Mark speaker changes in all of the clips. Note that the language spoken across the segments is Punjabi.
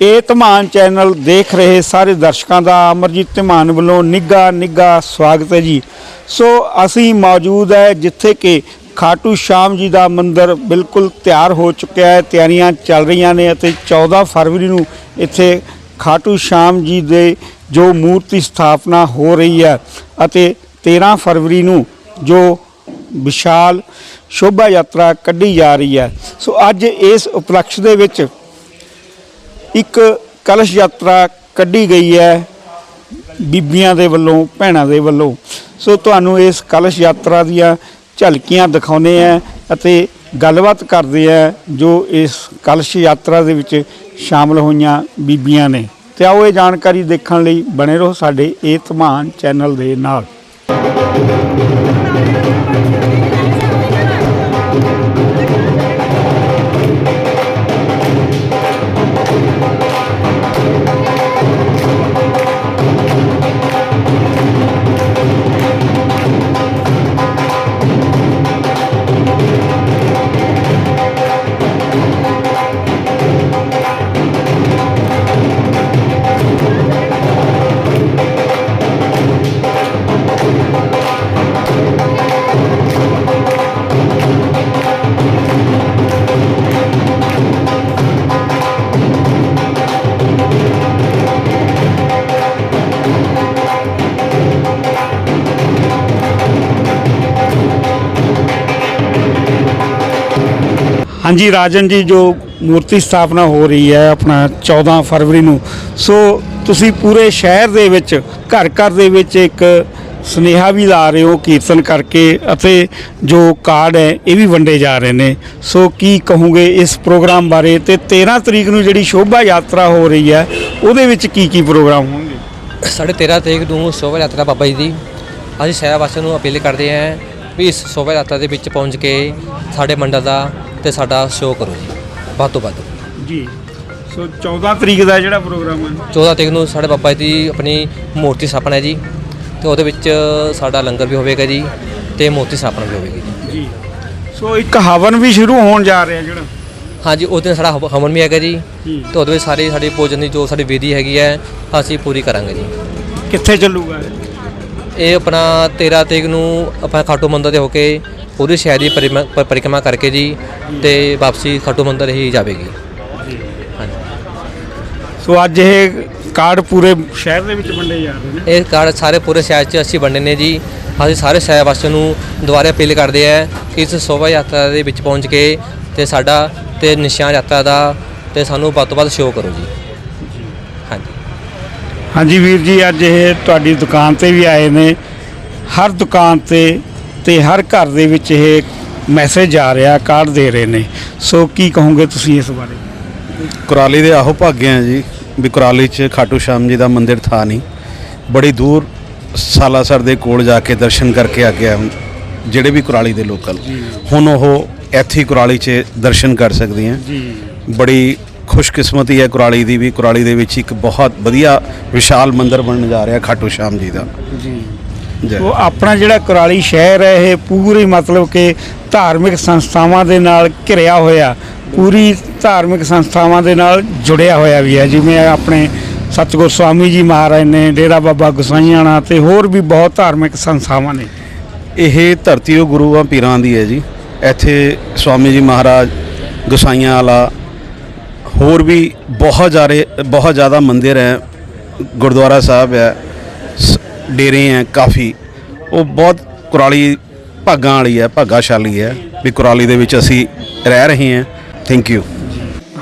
Speaker 1: ਇਹ ਧਮਾਨ ਚੈਨਲ ਦੇਖ ਰਹੇ ਸਾਰੇ ਦਰਸ਼ਕਾਂ ਦਾ ਅਮਰਜੀਤ ਧਮਾਨ ਵੱਲੋਂ ਨਿੱਘਾ ਨਿੱਘਾ ਸਵਾਗਤ ਹੈ ਜੀ। ਸੋ ਅਸੀਂ ਮੌਜੂਦ ਹੈ ਜਿੱਥੇ ਕਿ ਖਾਟੂ ਸ਼ਾਮ ਜੀ ਦਾ ਮੰਦਿਰ ਬਿਲਕੁਲ ਤਿਆਰ ਹੋ ਚੁੱਕਿਆ ਹੈ, ਤਿਆਰੀਆਂ ਚੱਲ ਰਹੀਆਂ ਨੇ ਅਤੇ 14 ਫਰਵਰੀ ਨੂੰ ਇੱਥੇ ਖਾਟੂ ਸ਼ਾਮ ਜੀ ਦੇ ਜੋ ਮੂਰਤੀ ਸਥਾਪਨਾ ਹੋ ਰਹੀ ਹੈ ਅਤੇ 13 ਫਰਵਰੀ ਨੂੰ ਜੋ ਵਿਸ਼ਾਲ ਸ਼ੋਭਾ ਯਾਤਰਾ ਕੱਢੀ ਜਾ ਰਹੀ ਹੈ। ਸੋ ਅੱਜ ਇਸ ਉਪਲਕਸ਼ ਦੇ ਵਿੱਚ ਇੱਕ ਕਲਸ਼ ਯਾਤਰਾ ਕੱਢੀ ਗਈ ਹੈ ਬੀਬੀਆਂ ਦੇ ਵੱਲੋਂ, ਭੈਣਾਂ ਦੇ ਵੱਲੋਂ। ਸੋ ਤੁਹਾਨੂੰ ਇਸ ਕਲਸ਼ ਯਾਤਰਾ ਦੀਆਂ ਝਲਕੀਆਂ ਦਿਖਾਉਨੇ ਆ ਅਤੇ ਗੱਲਬਾਤ ਕਰਦੇ ਆ ਜੋ ਇਸ ਕਲਸ਼ ਯਾਤਰਾ ਦੇ ਵਿੱਚ ਸ਼ਾਮਲ ਹੋਈਆਂ ਬੀਬੀਆਂ ਨੇ। ਤੇ ਆਓ ਇਹ ਜਾਣਕਾਰੀ ਦੇਖਣ ਲਈ ਬਣੇ ਰਹੋ ਸਾਡੇ ਇਹ ਧਮਾਨ ਚੈਨਲ ਦੇ ਨਾਲ। ਹਾਂਜੀ, ਰਾਜਨ ਜੀ, ਜੋ ਮੂਰਤੀ ਸਥਾਪਨਾ ਹੋ ਰਹੀ ਹੈ ਆਪਣਾ 14 ਫਰਵਰੀ ਨੂੰ, ਸੋ ਤੁਸੀਂ ਪੂਰੇ ਸ਼ਹਿਰ ਦੇ ਵਿੱਚ ਘਰ ਘਰ ਦੇ ਵਿੱਚ ਇੱਕ ਸੁਨੇਹਾ ਵੀ ਲਾ ਰਹੇ ਹੋ ਕੀਰਤਨ ਕਰਕੇ ਅਤੇ ਜੋ ਕਾਰਡ ਹੈ ਇਹ ਵੀ ਵੰਡੇ ਜਾ ਰਹੇ ਨੇ। ਸੋ ਕੀ ਕਹੋਗੇ ਇਸ ਪ੍ਰੋਗਰਾਮ ਬਾਰੇ ਤੇ 13 ਤਰੀਕ ਨੂੰ ਜਿਹੜੀ ਸ਼ੋਭਾ ਯਾਤਰਾ ਹੋ ਰਹੀ ਹੈ, ਉਹਦੇ ਵਿੱਚ ਕੀ ਕੀ ਪ੍ਰੋਗਰਾਮ ਹੋਣਗੇ?
Speaker 2: ਸਾਡੇ 13 ਤਰੀਕ ਨੂੰ ਸ਼ੋਭਾ ਯਾਤਰਾ ਬਾਬਾ ਜੀ ਦੀ। ਅਸੀਂ ਸ਼ਹਿਰ ਵਾਸੀਆਂ ਨੂੰ ਅਪੀਲ ਕਰਦੇ ਹਾਂ ਵੀ ਇਸ ਸ਼ੋਭਾ ਯਾਤਰਾ ਦੇ ਵਿੱਚ ਪਹੁੰਚ ਕੇ ਸਾਡੇ ਮੰਡਲ ਦਾ ਤੇ ਸਾਡਾ ਸ਼ੋਅ ਕਰੋ ਜੀ। ਵੱਧ ਤੋਂ ਵੱਧ।
Speaker 1: ਜੀ। ਸੋ 14 ਤਰੀਕ ਦਾ ਜਿਹੜਾ ਪ੍ਰੋਗਰਾਮ ਹੈ
Speaker 2: 14 ਤਰੀਕ ਨੂੰ ਸਾਡੇ ਬਾਬਾ ਜੀ ਦੀ ਆਪਣੀ ਮੂਰਤੀ ਸਥਾਪਨਾ ਹੈ ਜੀ। ਤੇ ਉਹਦੇ ਵਿੱਚ ਸਾਡਾ ਲੰਗਰ ਵੀ ਹੋਵੇਗਾ ਜੀ ਤੇ ਮੂਰਤੀ ਸਥਾਪਨਾ ਵੀ ਹੋਵੇਗੀ ਜੀ।
Speaker 1: ਜੀ। ਸੋ ਇੱਕ ਹਵਨ ਵੀ ਸ਼ੁਰੂ ਹੋਣ ਜਾ ਰਿਹਾ ਜਿਹੜਾ।
Speaker 2: ਹਾਂਜੀ ਉਸ ਦਿਨ ਸਾਡਾ ਹਵ- ਹਵਨ ਵੀ ਹੈਗਾ ਜੀ।
Speaker 1: ਜੀ।
Speaker 2: ਤੇ ਉਹਦੇ ਵਿੱਚ ਸਾਰੀ ਸਾਡੀ ਭੋਜਨ ਦੀ ਜੋ ਸਾਡੀ ਵਿਧੀ ਹੈਗੀ ਹੈ ਅਸੀਂ ਪੂਰੀ ਕਰਾਂਗੇ ਜੀ।
Speaker 1: ਕਿੱਥੇ ਚੱਲੂਗਾ ਇਹ?
Speaker 2: ਇਹ ਆਪਣਾ 13 ਤਰੀਕ ਨੂੰ ਆਪਾਂ ਖਾਟੂ ਮੰਦਰ ਦੇ ਹੋ ਕੇ ਪੂਰੀ ਸ਼ਹਿਰ ਦੀ ਪਰਿਮਾ- ਪ- ਪਰਿਕਰਮਾ ਕਰਕੇ ਜੀ ਤੇ ਵਾਪਸੀ ਖਾਟੂ ਮੰਦਰ ਹੀ ਜਾਵੇਗੀ। ਹਾਂਜੀ।
Speaker 1: ਸੋ ਅੱਜ ਇਹ ਕਾਰਡ ਪੂਰੇ ਸ਼ਹਿਰ ਦੇ ਵਿੱਚ ਵੰਡੇ ਜਾ ਰਹੇ ਨੇ?
Speaker 2: ਇਹ ਕਾਰਡ ਸਾਰੇ ਪੂਰੇ ਸ਼ਹਿਰ 'ਚ ਅਸੀਂ ਵੰਡੇ ਨੇ ਜੀ। ਅਸੀਂ ਸਾਰੇ ਸ਼ਹਿਰ ਵਾਸੀਆਂ ਨੂੰ ਦੁਬਾਰਾ ਅਪੀਲ ਕਰਦੇ ਆ ਕਿ ਇਸ ਸ਼ੋਭਾ ਯਾਤਰਾ ਦੇ ਵਿੱਚ ਪਹੁੰਚ ਕੇ ਤੇ ਸਾਡਾ ਤੇ ਨਿਸ਼ਾਨ ਯਾਤਰਾ ਦਾ ਤੇ ਸਾਨੂੰ ਵੱਧ ਤੋਂ ਵੱਧ ਸ਼ੋਅ ਕਰੋ ਜੀ। ਹਾਂਜੀ।
Speaker 1: ਹਾਂਜੀ ਵੀਰ ਜੀ ਅੱਜ ਇਹ ਤੁਹਾਡੀ ਦੁਕਾਨ ਤੇ ਵੀ ਆਏ ਨੇ। ਹਰ ਦੁਕਾਨ ਤੇ ਤੇ ਹਰ ਘਰ ਦੇ ਵਿੱਚ ਇਹ ਮੈਸੇਜ ਆ ਰਿਹਾ ਕਾਰਡ ਦੇ ਰਹੇ ਨੇ। ਸੋ ਕੀ ਕਹੋਗੇ ਤੁਸੀਂ ਇਸ ਬਾਰੇ?
Speaker 3: ਕੁਰਾਲੀ ਦੇ ਆਹੋ ਭਾਗੇ ਆ ਜੀ ਵੀ ਕੁਰਾਲੀ 'ਚ ਖਾਟੂ ਸ਼ਾਮ ਜੀ ਦਾ ਮੰਦਿਰ ਥਾ ਨਹੀਂ। ਬੜੀ ਦੂਰ ਸਾਲਾਸਰ ਦੇ ਕੋਲ ਜਾ ਕੇ ਦਰਸ਼ਨ ਕਰਕੇ ਆ ਗਿਆ ਜਿਹੜੇ ਵੀ ਕੁਰਾਲੀ ਦੇ ਲੋਕਲ। ਹੁਣ ਉਹ ਇੱਥੇ ਕੁਰਾਲੀ 'ਚ ਦਰਸ਼ਨ ਕਰ ਸਕਦੇ ਆ
Speaker 1: ਜੀ।
Speaker 3: ਬੜੀ ਖੁਸ਼ਕਿਸਮਤੀ ਹੈ ਕੁਰਾਲੀ ਦੀ ਵੀ। ਕੁਰਾਲੀ ਦੇ ਵਿੱਚ ਇੱਕ ਬਹੁਤ ਵਧੀਆ ਵਿਸ਼ਾਲ ਮੰਦਿਰ ਬਣਨ ਜਾ ਰਿਹਾ ਖਾਟੂ ਸ਼ਾਮ ਜੀ ਦਾ।
Speaker 1: ਜੈ। ਉਹ ਆਪਣਾ ਜਿਹੜਾ ਕੁਰਾਲੀ ਸ਼ਹਿਰ ਹੈ ਇਹ ਪੂਰੀ ਮਤਲਬ ਕਿ ਧਾਰਮਿਕ ਸੰਸਥਾਵਾਂ ਦੇ ਨਾਲ ਘਿਰਿਆ ਹੋਇਆ ਪੂਰੀ ਧਾਰਮਿਕ ਸੰਸਥਾਵਾਂ ਦੇ ਨਾਲ ਜੁੜਿਆ ਹੋਇਆ ਵੀ ਹੈ। ਜਿਵੇਂ ਆਪਣੇ ਸਤਿਗੁਰ ਸਵਾਮੀ ਜੀ ਮਹਾਰਾਜ ਨੇ ਡੇਰਾ ਬਾਬਾ ਗੁਸਾਈਆਣਾ ਤੇ ਹੋਰ ਵੀ ਬਹੁਤ ਧਾਰਮਿਕ ਸੰਸਥਾਵਾਂ ਨੇ।
Speaker 3: ਇਹ ਧਰਤੀ ਉਹ ਗੁਰੂਆਂ ਪੀਰਾਂ ਦੀ ਹੈ ਜੀ। ਇੱਥੇ ਸਵਾਮੀ ਜੀ ਮਹਾਰਾਜ ਗੁਸਾਈਆਂ ਵਾਲਾ ਹੋਰ ਵੀ ਬਹੁਤ ਜਾਰੇ ਬਹੁਤ ਜ਼ਿਆਦਾ ਮੰਦਿਰ ਹੈ ਗੁਰਦੁਆਰਾ ਸਾਹਿਬ ਹੈ। ਡੇਰੇ ਹੈ ਕਾਫੀ। ਉਹ ਬਹੁਤ ਕੁਰਾਲੀ ਭਾਗਾਂ ਵਾਲੀ ਹੈ ਭਾਗਾਸ਼ਾਲੀ ਹੈ ਵੀ ਕੁਰਾਲੀ ਦੇ ਵਿੱਚ ਅਸੀਂ ਰਹਿ ਰਹੇ ਹਾਂ। ਥੈਂਕ ਯੂ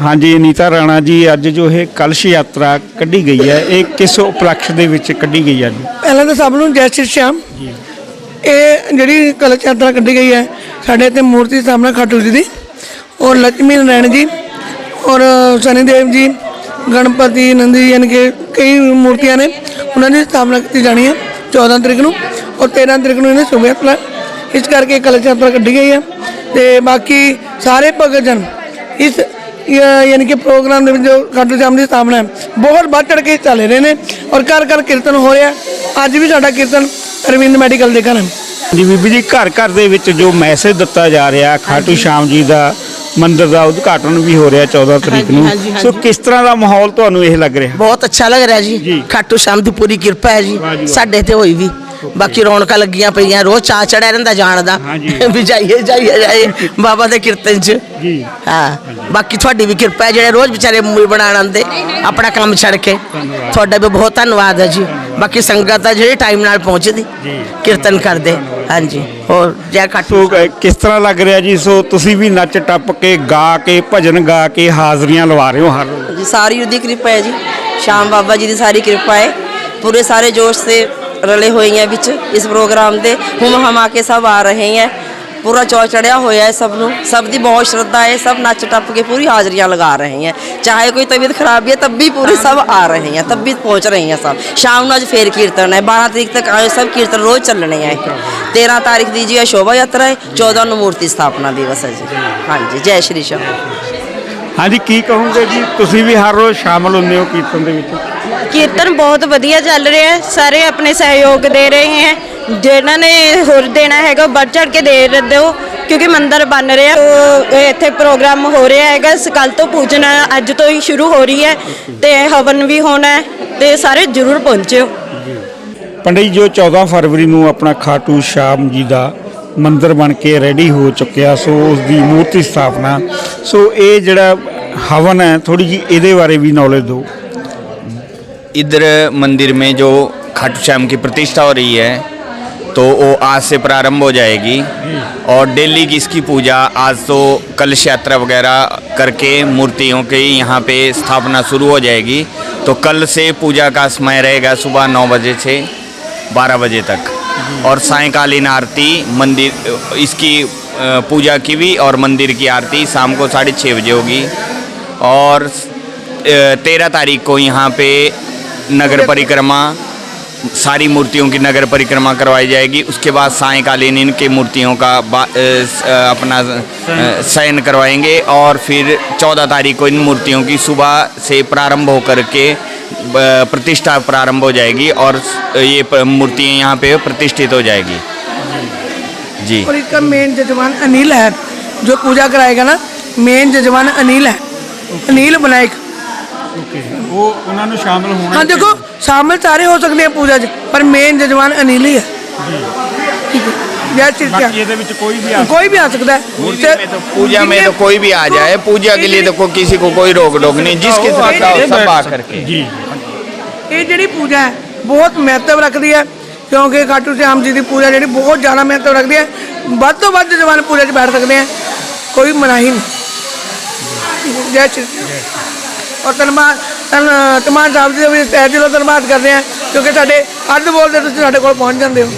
Speaker 1: ਹਾਂਜੀ ਨੀਤਾ ਰਾਣਾ ਜੀ ਅੱਜ ਜੋ ਇਹ ਕਲਸ਼ ਯਾਤਰਾ ਕੱਢੀ ਗਈ ਹੈ ਇਹ ਕਿਸ ਉਪਲਕਸ਼ ਦੇ ਵਿੱਚ ਕੱਢੀ ਗਈ ਹੈ ਜੀ
Speaker 4: ਪਹਿਲਾਂ ਤਾਂ ਸਭ ਨੂੰ ਜੈ ਸ਼੍ਰੀ ਸ਼ਾਮ। ਇਹ ਜਿਹੜੀ ਕਲਚ ਯਾਤਰਾ ਕੱਢੀ ਗਈ ਹੈ ਸਾਡੇ ਇੱਥੇ ਮੂਰਤੀ ਸਾਹਮਣੇ ਖਾਟੂ ਜੀ ਦੀ ਔਰ ਲక్ష్ਮੀ ਨਾਰਾਇਣ ਜੀ ਔਰ ਸਨੀ ਦੇਵ ਜੀ ਗਣਪਤੀ ਨੰਦੀ ਯਾਨੀ ਕਿ ਕਈ ਮੂਰਤੀਆਂ ਨੇ। ਉਹਨਾਂ ਦੀ ਸਥਾਪਨਾ ਕੀਤੀ ਜਾਣੀ ਹੈ 14 ਤਰੀਕ ਨੂੰ ਔਰ 13 ਤਰੀਕ ਨੂੰ ਇਹਨੇ ਸ਼ੁਭ ਯਾਤਰਾ ਇਸ ਕਰਕੇ ਕਲਸ਼ ਯਾਤਰਾ ਕੱਢੀ ਗਈ ਹੈ ਤੇ ਬਾਕੀ ਸਾਰੇ ਭਗਤ ਜਨ ਇਸ ਯਾਨੀ ਕਿ ਪ੍ਰੋਗਰਾਮ ਦੇ ਵਿੱਚ ਜੋ ਖਾਟੂ ਸ਼ਾਮ ਦੀ ਸਥਾਪਨਾ ਹੈ, ਬਹੁਤ ਵੱਧ ਚੜ ਕੇ ਚੱਲ ਰਹੇ ਨੇ ਔਰ ਘਰ ਘਰ ਕੀਰਤਨ ਹੋ ਰਿਹਾ। ਅੱਜ ਵੀ ਸਾਡਾ ਕੀਰਤਨ ਅਰਵਿੰਦ ਮੈਡੀਕਲ ਦੇ ਘਰ ਹੈ।
Speaker 1: ਜੀ ਬੀਬੀ ਜੀ, ਘਰ ਘਰ ਦੇ ਵਿੱਚ ਜੋ ਮੈਸੇਜ ਦਿੱਤਾ ਜਾ ਰਿਹਾ, ਖਾਟੂ ਸ਼ਾਮ ਜੀ ਦਾ ਮੰਦਿਰ ਦਾ ਉਦਘਾਟਨ ਵੀ ਹੋ ਰਿਹਾ 14 ਤਰੀਕ ਨੂੰ।
Speaker 5: ਹਾਂਜੀ,
Speaker 1: ਸੋ। ਕਿਸ ਤਰ੍ਹਾਂ ਦਾ ਮਾਹੌਲ ਤੁਹਾਨੂੰ ਇਹ ਲੱਗ ਰਿਹਾ?
Speaker 5: ਬਹੁਤ ਅੱਛਾ ਲੱਗ ਰਿਹਾ
Speaker 1: ਜੀ।
Speaker 5: ਜੀ। ਖਾਟੂ ਸ਼ਾਮ ਦੀ ਪੂਰੀ ਕਿਰਪਾ ਹੈ ਜੀ।
Speaker 1: ਵਾਹ ਜੀ ਵਾਹ।
Speaker 5: ਸਾਡੇ ਤੇ ਹੋਈ ਵੀ। ਬਾਕੀ ਰੌਣਕਾਂ ਲੱਗੀਆਂ ਪਈਆਂ ਰੋਜ਼ ਚਾਹ ਚੜਿਆ ਰਹਿੰਦਾ ਜਾਣ ਦਾ। ਵੀ ਜਾਈਏ ਜਾਈਏ ਜਾਈਏ। ਬਾਬਾ ਦੇ ਕੀਰਤਨ 'ਚ।
Speaker 1: ਜੀ।
Speaker 5: ਹਾਂ। ਬਾਕੀ ਤੁਹਾਡੀ ਵੀ ਕਿਰਪਾ ਹੈ ਜਿਹੜੇ ਰੋਜ਼ ਵਿਚਾਰੇ ਮੂਵੀ ਬਣਾਉਣ ਆਉਂਦੇ ਆਪਣਾ ਕੰਮ ਛੱਡ ਕੇ। ਤੁਹਾਡਾ ਵੀ ਬਹੁਤ ਧੰਨਵਾਦ ਹੈ ਜੀ। ਬਾਕੀ ਸੰਗਤ ਆ ਜਿਹੜੇ ਟਾਈਮ ਨਾਲ ਪਹੁੰਚਦੀ ਕੀਰਤਨ ਕਰਦੇ। ਹਾਂਜੀ ਹੋਰ ਜੈ ਖਾਟੂ
Speaker 1: ਸੋ ਕਿਸ ਤਰ੍ਹਾਂ ਲੱਗ ਰਿਹਾ ਜੀ? ਸੋ ਤੁਸੀਂ ਵੀ ਨੱਚ ਟੱਪ ਕੇ ਗਾ ਕੇ ਭਜਨ ਗਾ ਕੇ ਹਾਜ਼ਰੀਆਂ ਲਵਾ ਰਹੇ ਹੋ ਹਰ ਰੋਜ਼?
Speaker 6: ਜੀ ਸਾਰੀ ਉਹਦੀ ਕਿਰਪਾ ਹੈ ਜੀ। ਸ਼ਾਮ ਬਾਬਾ ਜੀ ਦੀ ਸਾਰੀ ਕਿਰਪਾ ਹੈ। ਪੂਰੇ ਸਾਰੇ ਜੋਸ਼ ਸੇ ਰਲੇ ਹੋਏ ਹੈ ਵਿੱਚ ਇਸ ਪ੍ਰੋਗਰਾਮ ਦੇ। ਹੁਮ ਹਮਾ ਕੇ ਸਭ ਆ ਰਹੇ ਹੈ ਪੂਰਾ ਚੌ ਚੜਿਆ ਹੋਇਆ ਹੈ ਸਭ ਨੂੰ। ਸਭ ਦੀ ਬਹੁਤ ਸ਼ਰਧਾ ਹੈ ਸਭ ਨੱਚ ਟੱਪ ਕੇ ਪੂਰੀ ਹਾਜ਼ਰੀਆਂ ਲਗਾ ਰਹੇ ਹੈ। ਚਾਹੇ ਕੋਈ ਤਬੀਅਤ ਖਰਾਬ ਹੈ ਤਬ ਵੀ ਪੂਰੇ ਸਭ ਆ ਰਹੇ ਹੈ ਤਬ ਵੀ ਪਹੁੰਚ ਰਹੇ ਹੈ ਸਭ। ਸ਼ਾਮ ਨੂੰ ਅੱਜ ਫੇਰ ਕੀਰਤਨ ਹੈ 12 ਤਰੀਕ ਤੱਕ ਆਏ ਸਭ ਕੀਰਤਨ ਰੋਜ਼ ਚੱਲਣੇ ਹੈ 13 ਤਾਰੀਖ ਦੀ ਜੀ ਇਹ ਸ਼ੋਭਾ ਯਾਤਰਾ ਹੈ 14 ਨੂੰ ਮੂਰਤੀ ਸਥਾਪਨਾ ਦਿਵਸ ਹੈ ਜੀ। ਹਾਂਜੀ ਜੈ ਸ਼੍ਰੀ ਸ਼ਾਮ।
Speaker 1: ਹਾਂਜੀ ਕੀ ਕਹੋਗੇ ਜੀ? ਤੁਸੀਂ ਵੀ ਹਰ ਰੋਜ਼ ਸ਼ਾਮਲ ਹੁੰਦੇ ਹੋ ਕੀਰਤਨ ਦੇ ਵਿੱਚ?
Speaker 7: ਕੀਰਤਨ ਬਹੁਤ ਵਧੀਆ ਚੱਲ ਰਿਹਾ ਹੈ ਸਾਰੇ ਆਪਣੇ ਸਹਿਯੋਗ ਦੇ ਰਹੇ ਹੈ। ਜਿਹਨਾਂ ਨੇ ਹੋਰ ਦੇਣਾ ਹੈਗਾ ਉਹ ਵੱਧ ਚੜ ਕੇ ਦੇ ਦਿਓ ਕਿਉਂਕਿ ਮੰਦਿਰ ਬਣ ਰਿਹਾ ਉਹ ਇੱਥੇ ਪ੍ਰੋਗਰਾਮ ਹੋ ਰਿਹਾ ਹੈਗਾ ਕੱਲ ਤੋਂ ਪੂਜਨਾ ਅੱਜ ਤੋਂ ਹੀ ਸ਼ੁਰੂ ਹੋ ਰਹੀ ਹੈ ਤੇ ਹਵਨ ਵੀ ਹੋਣਾ ਹੈ ਤੇ ਸਾਰੇ ਜ਼ਰੂਰ ਪਹੁੰਚਿਓ
Speaker 1: ਪੰਡਿਤ ਜੀ ਜੋ 14 ਫਰਵਰੀ ਨੂੰ ਆਪਣਾ ਖਾਟੂ ਸ਼ਾਮ ਜੀ ਦਾ ਮੰਦਿਰ ਬਣ ਕੇ ਰੈਡੀ ਹੋ ਚੁੱਕਿਆ ਸੋ ਉਸ ਦੀ ਮੂਰਤੀ ਸਥਾਪਨਾ ਸੋ ਇਹ ਜਿਹੜਾ ਹਵਨ ਹੈ ਥੋੜੀ ਜੀ ਇਹਦੇ ਬਾਰੇ ਵੀ ਨੌਲੇਜ ਦਿਓ
Speaker 8: इधर मंदिर में जो खाटू श्याम की प्रतिष्ठा हो रही है तो वो आज से प्रारंभ हो जाएगी। और डेली की इसकी पूजा आज तो कलश यात्रा वगैरह करके मूर्तियों की यहाँ पे स्थापना शुरू हो जाएगी। तो कल से पूजा का समय रहेगा सुबह नौ बजे से बारह बजे तक। और सायकालीन आरती मंदिर इसकी पूजा की भी और मंदिर की आरती शाम को साढ़े छः बजे होगी। और तेरह तारीख को यहाँ पे नगर परिक्रमा सारी मूर्तियों की नगर परिक्रमा करवाई जाएगी। उसके बाद सायकालीन इनके मूर्तियों का अपना शयन करवाएँगे और फिर चौदह तारीख को इन मूर्तियों की सुबह से प्रारंभ होकर के प्रतिष्ठा प्रारंभ हो जाएगी और ये मूर्तियाँ यहाँ पे प्रतिष्ठित हो जाएगी। जी।
Speaker 4: और इसका मेन जजमान अनिल है, जो पूजा कराएगा ना मेन जजमान अनिल है। अनिल बनाएक
Speaker 1: ਉਹ ਉਹਨਾਂ ਨੂੰ ਸ਼ਾਮਲ ਹੋਣਾ
Speaker 4: हाँ देखो शामिल सारे हो सकते हैं पूजा च पर मेन जजमान अनिल ही है ठीक है जय श्री
Speaker 1: ਬਾਕੀ
Speaker 4: राम
Speaker 1: ਇਹਦੇ ਵਿੱਚ ਕੋਈ ਵੀ ਆ
Speaker 4: कोई भी आ सकता है
Speaker 8: पूजा में तो पूजा में तो कोई भी आ जाए पूजा के लिए तो कोई किसी को कोई रोक टोक नहीं जिसकी श्रद्धा हो सब आ करके
Speaker 1: ਜੀ
Speaker 4: ਇਹ ਜਿਹੜੀ ਪੂਜਾ ਹੈ ਬਹੁਤ ਮਹੱਤਵ ਰੱਖਦੀ ਹੈ ਕਿਉਂਕਿ ਖਾਟੂ ਸ਼ਾਮ ਜੀ ਦੀ ਪੂਜਾ ਜਿਹੜੀ ਬਹੁਤ ਜ਼ਿਆਦਾ ਮਹੱਤਵ ਰੱਖਦੀ ਹੈ ਵੱਧ ਤੋਂ ਵੱਧ ਜਵਾਨ ਪੂਜਾ 'ਚ ਬੈਠ ਸਕਦੇ ਆ ਕੋਈ ਮਨਾਹੀ ਨਹੀਂ ਜੈ ਸ਼੍ਰੀ ਰਾਮ। ਔਰ ਧੰਨਵਾਦ ਧੰਨ ਤਮਾਨ ਸਾਹਿਬ ਜੀ ਦਾ ਵੀ ਤਹਿ ਦਿਲੋਂ ਧੰਨਵਾਦ ਕਰਦੇ ਹਾਂ, ਕਿਉਂਕਿ ਸਾਡੇ ਅੱਧ ਬੋਲਦੇ ਤੁਸੀਂ ਸਾਡੇ ਕੋਲ ਪਹੁੰਚ ਜਾਂਦੇ ਹੋ।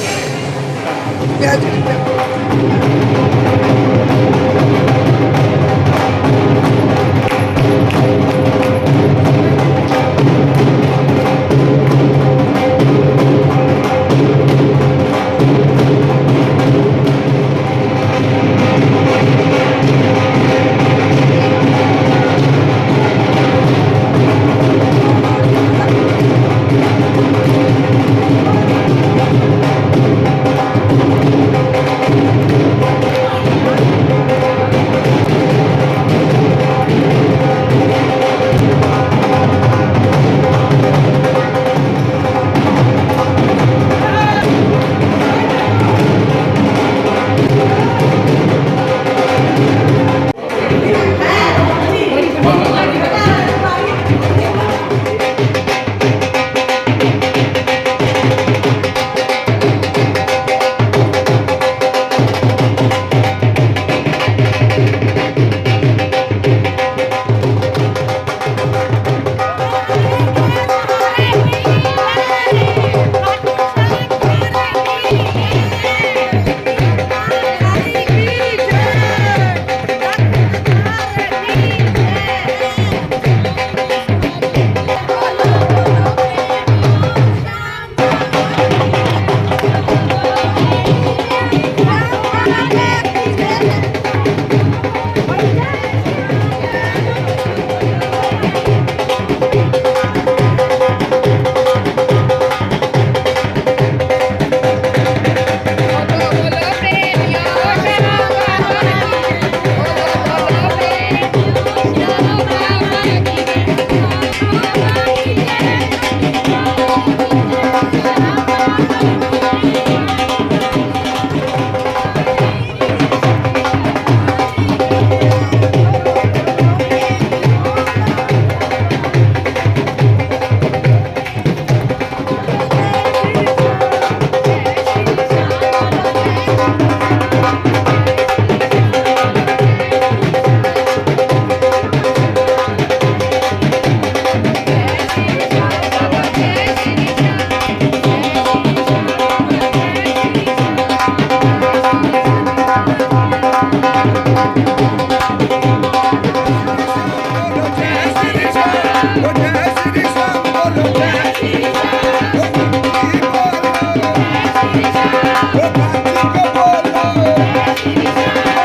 Speaker 4: Thank you.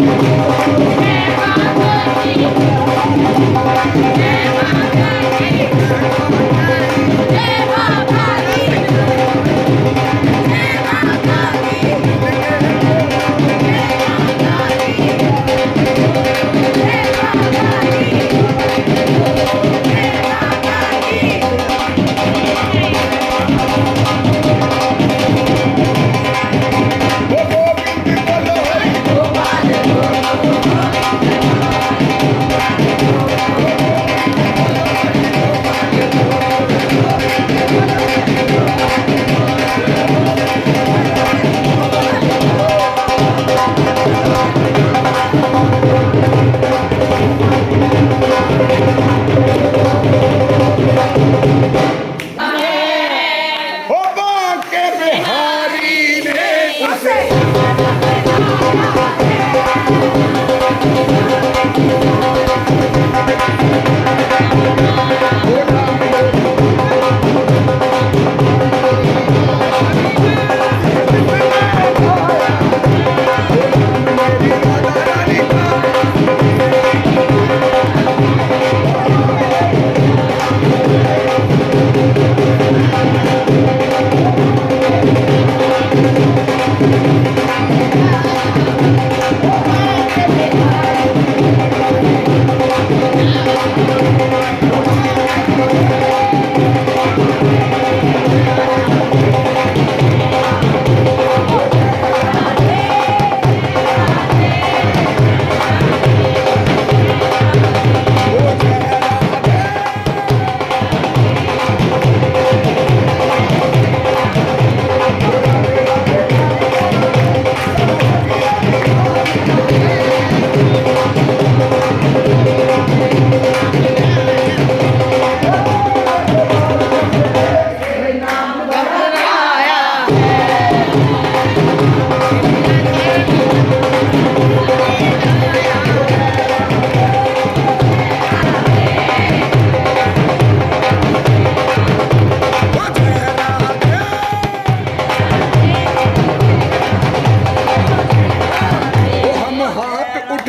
Speaker 9: Thank you.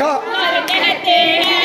Speaker 9: அக்கா